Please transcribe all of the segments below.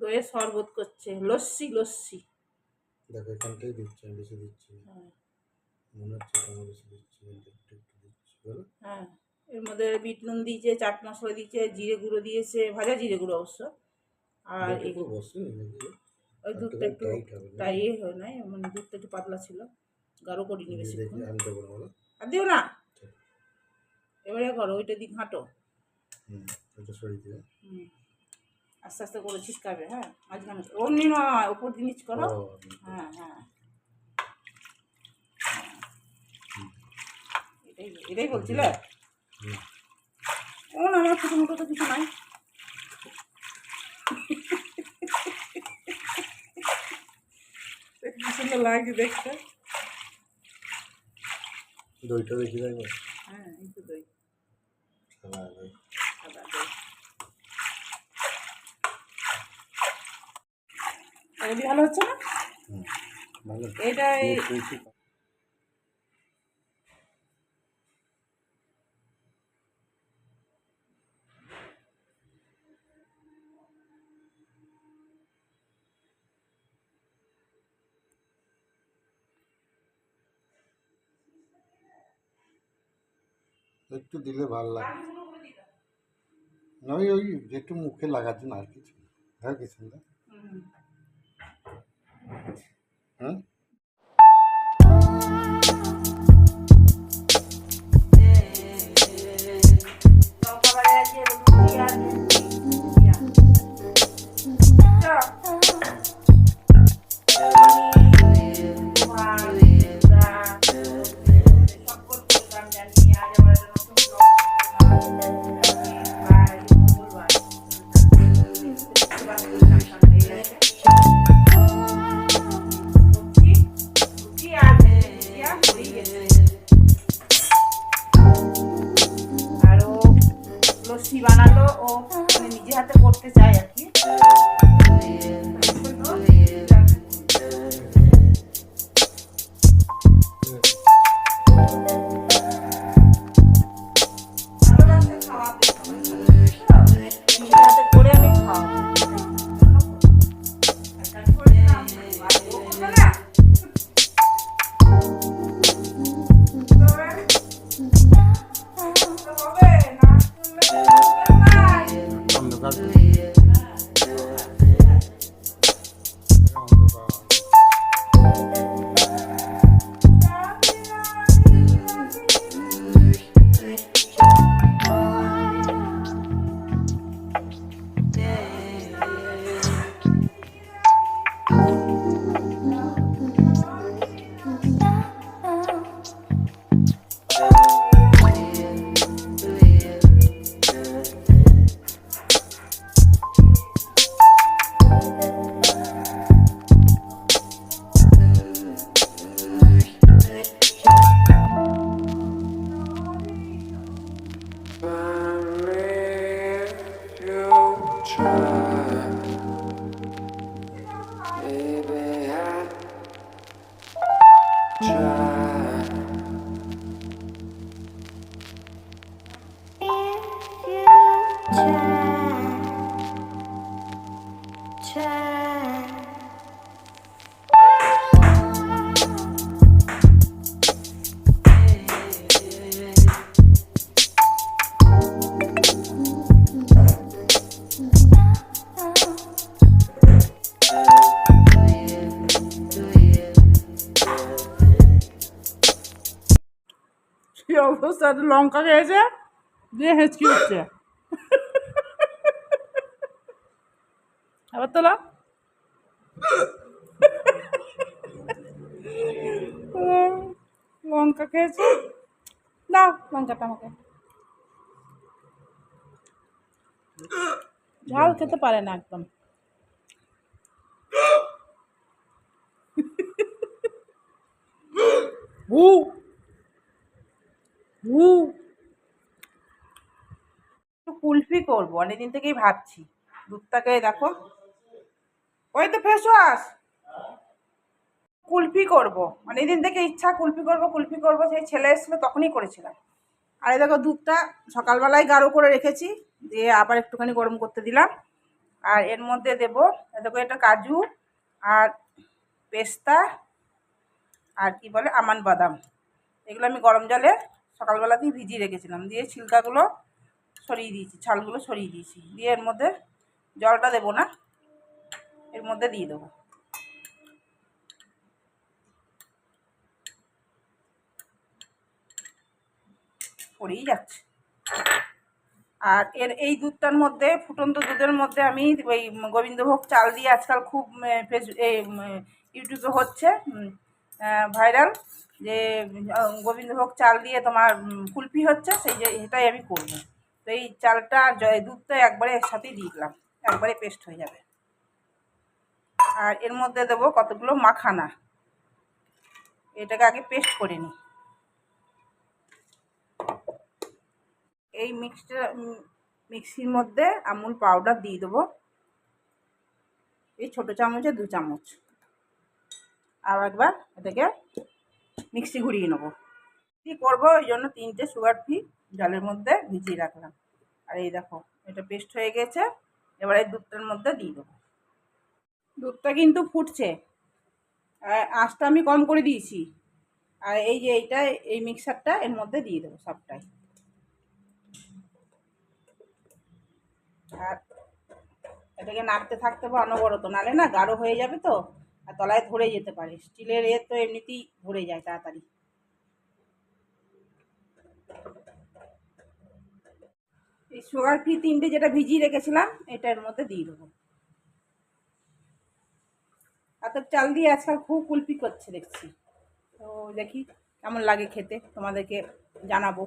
দইয়ের শরবত করছে। লস্যি লস্যি। দেখো এখানটাই দিচ্ছি আমি বেশি দিচ্ছি হ্যাঁ। মনে হচ্ছে তোমার বেশি দিচ্ছি একটু একটু দিচ্ছি বলো। হ্যাঁ। এর মধ্যে বিট নুন দিয়েছে চাট মশলা দিয়েছে জিরে গুঁড়ো দিয়েছে ভাজা জিরে গুঁড়ো অবশ্য। আর ওই দুধটা একটু টাই হয় নাই মানে দুধটা একটু পাতলা ছিল। গাঢ় করিনি দিয়ে দেখি আমি না বলো আর দিও না। এবারে করো ওইটা দিক ঘাঁটো। হুম এটা সরিয়ে দিয়ে হুম। আস্তে আস্তে করে ছিটকাবে হ্যাঁ? মাঝখানে অমনি নয় ওপর জিনিস করো। হ্যাঁ হ্যাঁ। এটাই এটাই বলছিলে। ও না আমার ছোটো মোটো তো কিছু নাই। কি সুন্দর লাগছে দেখতে। দইটা দেখি দেখো হ্যাঁ এই তো দই সাদা দই সাদা দই এগুলি ভালো হচ্ছে না? হুম ভালো এটা এই- তুই- তুই- তুই- একটু দিলে ভালো লাগে। না ওই একটু মুখে লাগার জন্য আর কিছু না। হ্যাঁ কি সুন্দর try. অবস্থা লঙ্কা খেয়েছে, দিয়ে হেঁচকি উঠছে। আবার তোলা। লঙ্কা খেয়েছে। দাও লঙ্কাটা আমাকে। ঝাল খেতে পারে না একদম। হু একটু কুলফি করব, অনেকদিন থেকেই ভাবছি। দুধটাকে দেখো। ওই তো ফেস ওয়াশ। কুলফি করব। অনেকদিন থেকে ইচ্ছা কুলফি করব কুলফি করব, সেই ছেলে এসেছিল তখনই করেছিলাম। আর এই দেখো দুধটা সকালবেলায় গাঢ় করে রেখেছি, দিয়ে আবার একটুখানি গরম করতে দিলাম। আর এর মধ্যে দেব দেখো এটা কাজু আর পেস্তা আর কি বলে, আমান বাদাম। এগুলো আমি গরম জলে সকালবেলাতেই ভিজিয়ে রেখেছিলাম। দিয়ে ছিলকাগুলো সরিয়ে দিয়েছি, ছালগুলো সরিয়ে দিয়েছি। দিয়ে এর মধ্যে জলটা দেবো না, এর মধ্যে দিয়ে দেবো। পড়েই যাচ্ছে। আর এর এই দুধটার মধ্যে, ফুটন্ত দুধের মধ্যে আমি ওই গোবিন্দভোগ চাল দিয়ে আজকাল খুব ফেস ইউটিউবে হচ্ছে ভাইরাল যে গোবিন্দভোগ চাল দিয়ে তোমার কুলফি হচ্ছে, সেই যে, এটাই আমি করব। তো এই চালটা আর দুধটা একবারে একসাথেই দিয়ে দিলাম, একবারে পেস্ট হয়ে যাবে। আর এর মধ্যে দেবো কতগুলো মাখানা। এটাকে আগে পেস্ট করে নিই। এই মিক্সটা মিক্সির মধ্যে আমুল পাউডার দিয়ে দেবো। এই ছোটো চামচে দু চামচ। আর একবার এটাকে মিক্সি ঘুরিয়ে নেব। কী করব? ওই জন্য তিনটে সুগার ফ্রি জলের মধ্যে ভিজিয়ে রাখলাম। আর এই দেখো, এটা পেস্ট হয়ে গেছে। এবার এই দুধটার মধ্যে দিয়ে দেবো। দুধটা কিন্তু ফুটছে। আর আঁচটা আমি কম করে দিয়েছি। আর এই যে এইটা, এই মিক্সারটা এর মধ্যে দিয়ে দেবো সবটাই। আর এটাকে নাড়তে থাকতে হবে অনবরত, নালে না গাঢ় হয়ে যাবে তো। আর তলায় ধরে যেতে পারে। স্টিলের এ তো এমনিতেই ধরে যায় তাড়াতাড়ি। এই সুগার ফ্রি তিনটে যেটা ভিজিয়ে রেখেছিলাম এটা এর মধ্যে দিয়ে দেবো। আতপ চাল দিয়ে আজকাল খুব কুলপি করছে, দেখছি। তো দেখি কেমন লাগে খেতে, তোমাদেরকে জানাব।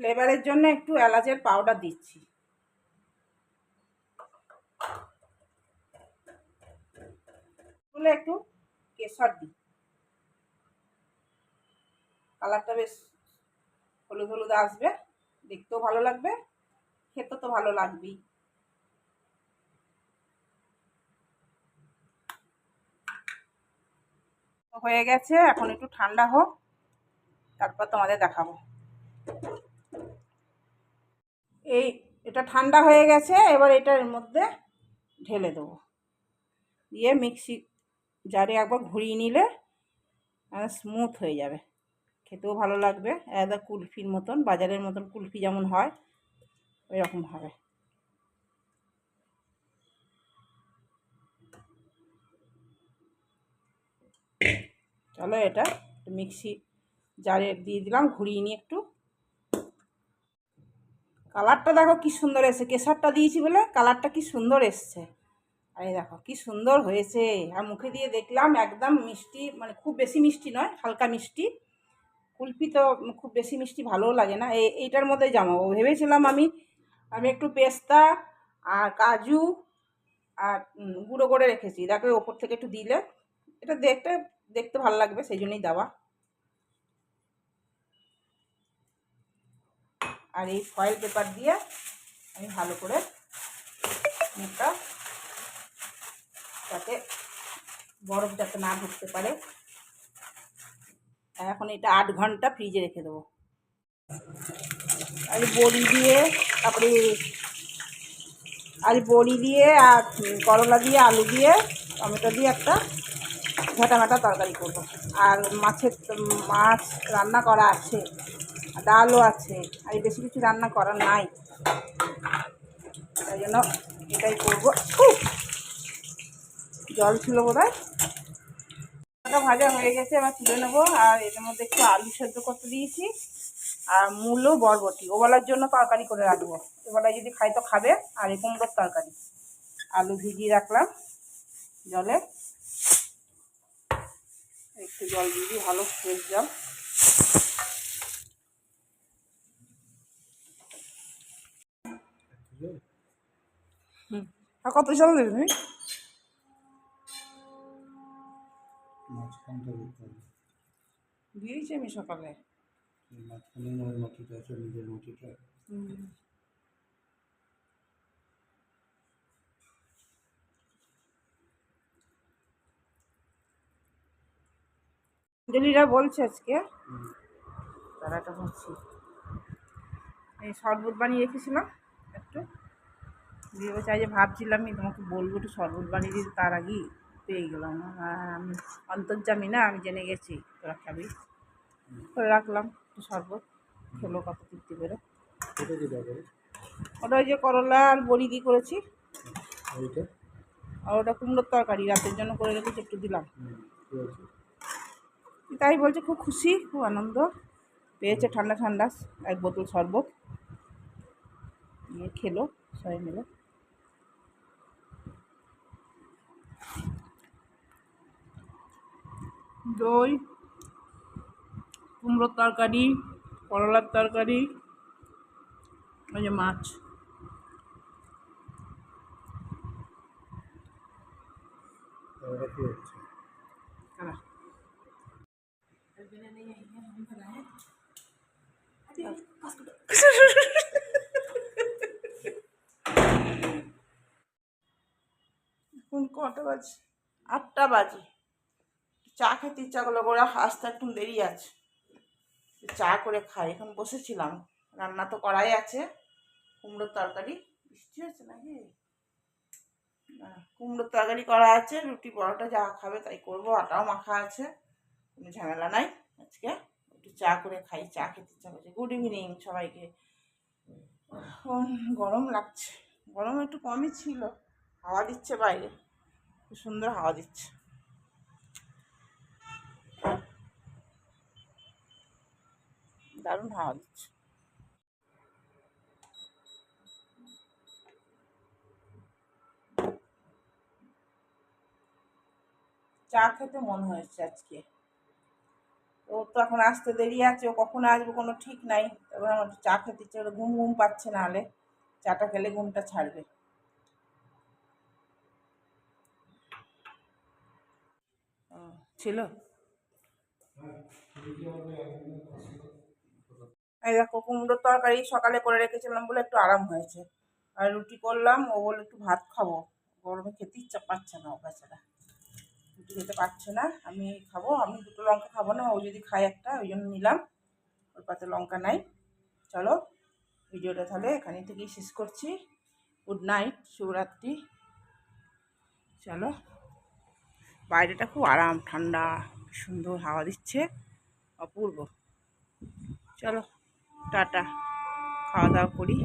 ফ্লেভারের জন্য একটু এলাচের পাউডার দিচ্ছি। তুলে একটু কেশর দিই। কালারটা বেশ হলুদ হলুদ আসবে, দেখতেও ভালো লাগবে খেতে তো ভালো লাগবেই। হয়ে গেছে, এখন একটু ঠান্ডা হোক, তারপর তোমাদের দেখাবো। এই এটা ঠান্ডা হয়ে গেছে, এবার এটার মধ্যে ঢেলে দেবো। দিয়ে মিক্সি জারে একবার ঘুরিয়ে নিলে স্মুথ হয়ে যাবে। খেতেও ভালো লাগবে। একদম কুলফির মতন, বাজারের মতন কুলফি যেমন হয় ওই রকম হবে। চলো এটা মিক্সি জারে দিয়ে দিলাম, ঘুরিয়ে নিয়ে একটু। কালারটা দেখো কি সুন্দর এসছে। কেশরটা দিয়েছি বলে কালারটা কি সুন্দর এসছে। আর দেখো, কি সুন্দর হয়েছে। আর মুখে দিয়ে দেখলাম একদম মিষ্টি মানে খুব বেশি মিষ্টি নয়, হালকা মিষ্টি। কুলফি তো খুব বেশি মিষ্টি ভালোও লাগে না। এই এইটার মধ্যে জামাবো ভেবেছিলাম আমি আমি একটু পেস্তা আর কাজু আর গুঁড়ো করে রেখেছি। দেখো, ওপর থেকে একটু দিলে, এটা দেখতে দেখতে ভালো লাগবে, সেই জন্যই দেওয়া। আর এই ফয়েল পেপার দিয়ে আমি ভালো করে মুখটা যাতে বরফ যাতে না ঢুকতে পারে। এখন এটা আট ঘণ্টা ফ্রিজে রেখে দেবো। আর বড়ি দিয়ে, তারপরে আর বড়ি দিয়ে আর করলা দিয়ে, আলু দিয়ে, টমেটো দিয়ে একটা ঘাটা ঘাটা তরকারি করব। আর মাছের মাছ রান্না করা আছে ডালও আছে, আর বেশি কিছু রান্না করা নাই। তাই জন্য এটাই করব! জল ছিল বোধ ভাজা হয়ে গেছে, এবার তুলে নেব। আর এটার মধ্যে একটু আলু সেদ্ধ করতে দিয়েছি। আর মূলো, বরবটি, ওবেলার জন্য তরকারি করে রাখব। ওবেলায় যদি খাই তো খাবে, আর এই কুমড়োর তরকারি। আলু ভিজিয়ে রাখলাম জলে। একটু জল দিই, ভালো ফ্রেশ জল। আর কত জল দেবে তুমি? মাঝখানটা দিয়েছি আমি সকালে। মাঝখানে নয় মাটিটা আছে নিজের মাটিটা। অঞ্জলিরা বলছে আজকে তারাটা হচ্ছে এই শরবত বানিয়ে রেখেছিলাম একটু। দিয়ে বলছে আজ ভাবছিলাম আমি তোমাকে বলব একটু শরবত বানিয়ে দিতে তার আগেই। পেয়ে গেলাম। অন্তর্জামি না আমি জেনে গেছি তোরা খাবি। করে রাখলাম একটু শরবত খেলো কত তৃপ্তি করে। ওটা ওই যে করলা আর বড়ি দিয়ে করেছি। আর ওটা কুমড়োর তরকারি রাতের জন্য করে রেখেছি একটু দিলাম। তাই বলছে খুব খুশি খুব আনন্দ। পেয়েছে ঠান্ডা ঠান্ডা এক বোতল শরবত। নিয়ে খেলো সবাই মিলে। দই কুমড়োর তরকারি করলার তরকারি ওই যে মাছ। কটা বাজে? আটটা বাজে। চা খেতে ইচ্ছা করল ওরা আসতে একটু দেরি আছে। চা করে খাই, এখন বসেছিলাম। রান্না তো করাই আছে। কুমড়োর তরকারি বৃষ্টি হচ্ছে নাকি? কুমড়োর তরকারি করা আছে, রুটি পরোটা যা খাবে তাই করব, আটাও মাখা আছে, কোনো ঝামেলা নাই আজকে। একটু চা করে খাই, চা খেতে ইচ্ছা করছে। গুড ইভিনিং সবাইকে। গরম লাগছে। গরম একটু কমই ছিল। হাওয়া দিচ্ছে বাইরে। খুব সুন্দর হাওয়া দিচ্ছে। দারুণ হাওয়া দিচ্ছে চা খেতে মন হয়েছে আজকে। ও তো এখন আসতে দেরি আছে, ও কখন আসবে কোনো ঠিক নাই। এবার আমার চা খেতে ইচ্ছে ঘুম ঘুম পাচ্ছে না হলে। চাটা খেলে ঘুমটা ছাড়বে। ছিল? এই দেখো কুমড়োর তরকারি সকালে করে রেখেছিলাম বলে একটু আরাম হয়েছে। আর রুটি করলাম, ও বলে একটু ভাত খাব। গরমে খেতে ইচ্ছা পাচ্ছে না ও বেচারা। রুটি খেতে পারছে না, আমি খাব, আমি দুটো লঙ্কা খাব না, ও যদি খায় একটা, ওই জন্য নিলাম। ওর পাতে লঙ্কা নাই। চলো, ভিডিওটা তাহলে এখানে থেকেই শেষ করছি। গুড নাইট শুভরাত্রি চলো। বাইরেটা খুব আরাম, ঠান্ডা সুন্দর হাওয়া দিচ্ছে। অপূর্ব। চলো। টাটা। খাওয়া দাওয়া করি।